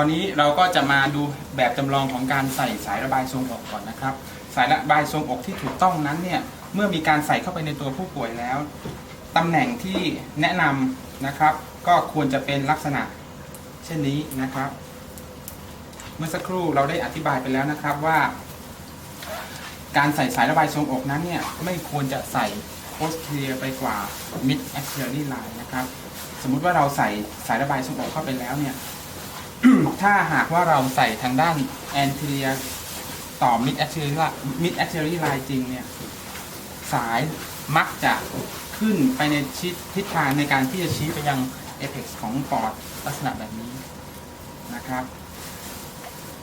อนนี้เราก็จะมาดูแบบจำลองของการใส่สายระบายทรงอกก่อนนะครับ สายระบายทรงอกที่ถูกต้องนั้นเนี่ยเมื่อมีการใส่เข้าไปในตัวผู้ป่วยแล้วตำแหน่งที่แนะนำนะครับ ก็ควรจะเป็นลักษณะเช่นนี้นะครับ เมื่อสักครู่เราได้อธิบายไปแล้วนะครับว่า การใส่สายระบายทรงอกนั้นเนี่ยไม่ควรจะใส่ posterior ไปกว่า mid axillary line นะครับ สมมุติว่าเราใส่สายระบายทรงอกเข้าไปแล้วเนี่ย ถ้าหากว่าเราใส่ทางด้าน anterior ต่อ mid axillary line mid axillary line จริงเนี่ย สายมักจะขึ้นไปในชิดทิศทางในการที่จะชี้ไปยัง apex ของปอดลักษณะแบบนี้นะครับ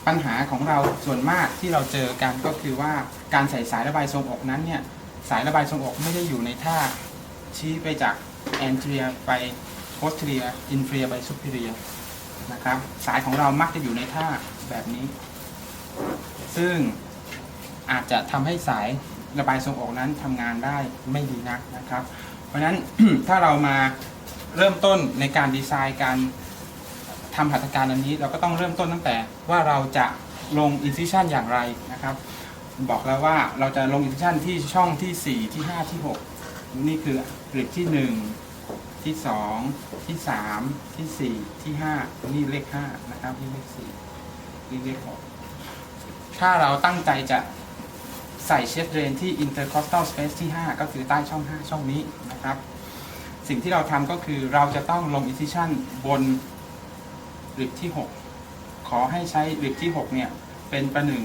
ปัญหาของเราส่วนมากที่เราเจอกันก็คือว่าการใส่สายระบายทรงอกนั้นเนี่ย สายระบายทรงอกไม่ได้อยู่ในท่าชี้ไปจาก anterior ไป posterior inferior ไป superior นะครับ สายของเรามักจะอยู่ในท่าแบบนี้ ซึ่งอาจจะทำให้สายระบายทรงอกนั้นทำงานได้ไม่ดีนักนะครับ เพราะฉะนั้นถ้าเรามาเริ่มต้นในการดีไซน์การทำหัตถการอันนี้เราก็ต้องเริ่มต้นตั้งแต่ว่าเราจะลง incision อย่างไรนะครับ บอกแล้วว่าเราจะลง incision ที่ช่องที่ 4 ที่ 5 ที่ 6 นี่คือกริดที่ 1 ที่2ที่3ที่4ที่5นี่เลข5นะครับนี่เลข4นี่เลข6ถ้าเราตั้งใจจะใส่เชสเรนที่ intercostal space ที่ 5 ก็คือใต้ช่อง 5 ช่องนี้นะครับ สิ่งที่เราทำก็คือเราจะต้องลง incision บนริบที่ 6 ขอให้ใช้ริบที่ 6 เนี่ย เป็นประหนึ่ง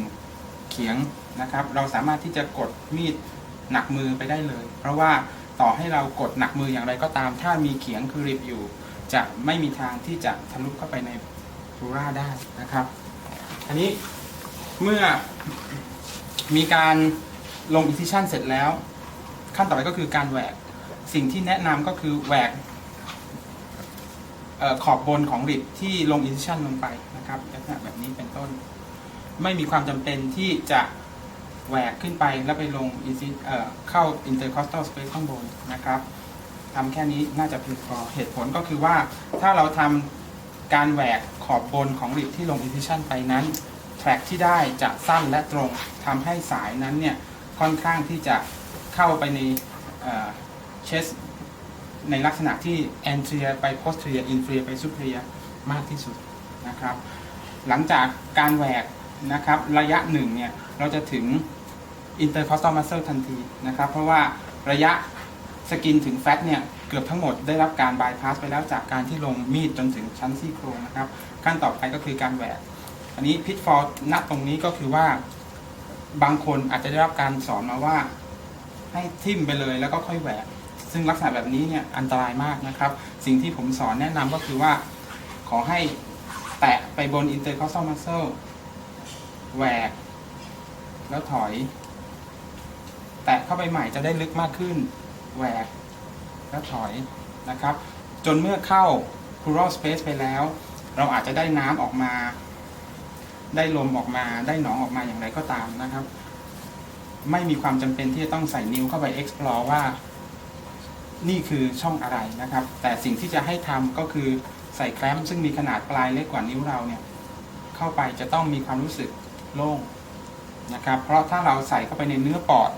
เขียงนะครับ เราสามารถที่จะกดมีดหนักมือไปได้เลย เพราะว่า ต่อให้เรากดหนักมืออย่างไรก็ตาม ถ้ามีเขียงคือริบอยู่ จะไม่มีทางที่จะทะลุเข้าไปในรูราได้นะครับ อันนี้เมื่อมีการลง incision เสร็จแล้ว ขั้นต่อไปก็คือการแหวกสิ่งที่แนะนำก็คือแหวกออขอบบนของริบที่ลง incision ลงไปนะครับลักษณะแบบนี้เป็นต้น ไม่มีความจำเป็นที่จะ แหวกขึ้นไปแล้วไปลงเอ่อเข้า intercostal space ข้างบนนะครับทำแค่นี้น่าจะเพียงพอเหตุผลก็คือว่าถ้าเราทำการแหวกขอบบนของริบที่ลง incision ไปนั้น แทร็กที่ได้จะสั้นและตรงทำให้สายนั้นเนี่ยค่อนข้างที่จะเข้าไปในเชสในลักษณะที่ anterior ไป posterior inferior ไป superior มากที่สุดนะครับ หลังจากการแหวก นะครับระยะหนึ่งเนี่ยเราจะถึง intercostal muscle ทันทีนะครับ เพราะว่าระยะสกินถึงแฟตเนี่ยเกือบทั้งหมดได้รับการบายพาสไปแล้วจากการที่ลงมีดจนถึงชั้นซี่โครงนะครับขั้นต่อไปก็คือการแหวกอันนี้พิทฟอลณตรงนี้ก็คือว่าบางคนอาจจะได้รับการสอนมาว่าให้ทิ่มไปเลยแล้วก็ค่อยแหวก ซึ่งลักษณะแบบนี้เนี่ยอันตรายมากนะครับ สิ่งที่ผมสอนแนะนำก็คือว่าขอให้แตะไปบน intercostal muscle แหวก แล้วถอย แตะเข้าไปใหม่จะได้ลึกมากขึ้น แหวก แล้วถอยนะครับ จนเมื่อเข้า pleural space ไปแล้ว เราอาจจะได้น้ำออกมา ได้ลมออกมา ได้หนองออกมาอย่างไรก็ตามนะครับ ไม่มีความจำเป็นที่จะต้องใส่นิ้วเข้าไป explore ว่า นี่คือช่องอะไรนะครับ แต่สิ่งที่จะให้ทำก็คือใส่แคลมซึ่งมีขนาดปลายเล็กกว่านิ้วเราเนี่ย เข้าไปจะต้องมีความรู้สึก โล่งนะครับ เพราะถ้าเราใส่เข้าไปในเนื้อปอด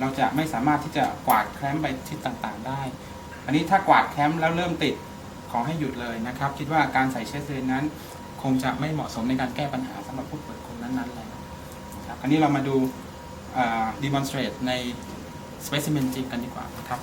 เราจะไม่สามารถที่จะกวาดแคลมป์ไปทิศต่างๆ ได้ อันนี้ถ้ากวาดแคลมป์แล้วเริ่มติดขอให้หยุดเลยนะครับ คิดว่าการใส่เชสเรนนั้น คงจะไม่เหมาะสมในการแก้ปัญหาสำหรับผู้ป่วยคนนั้นๆแล้วนะครับอันนี้เรามาดูเอ่อ demonstrate ใน specimen จริงกันดีกว่านะครับ